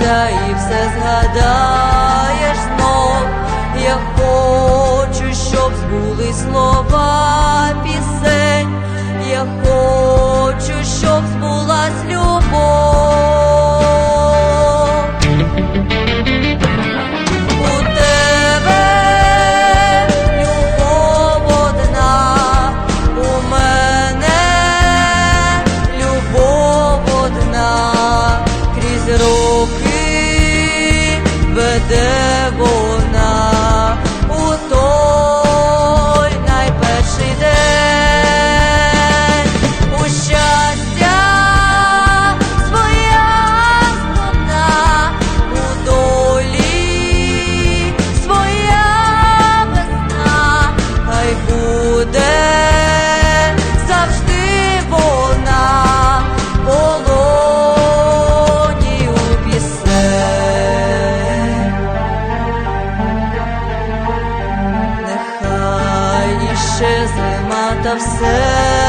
серця і все згадав. lago of said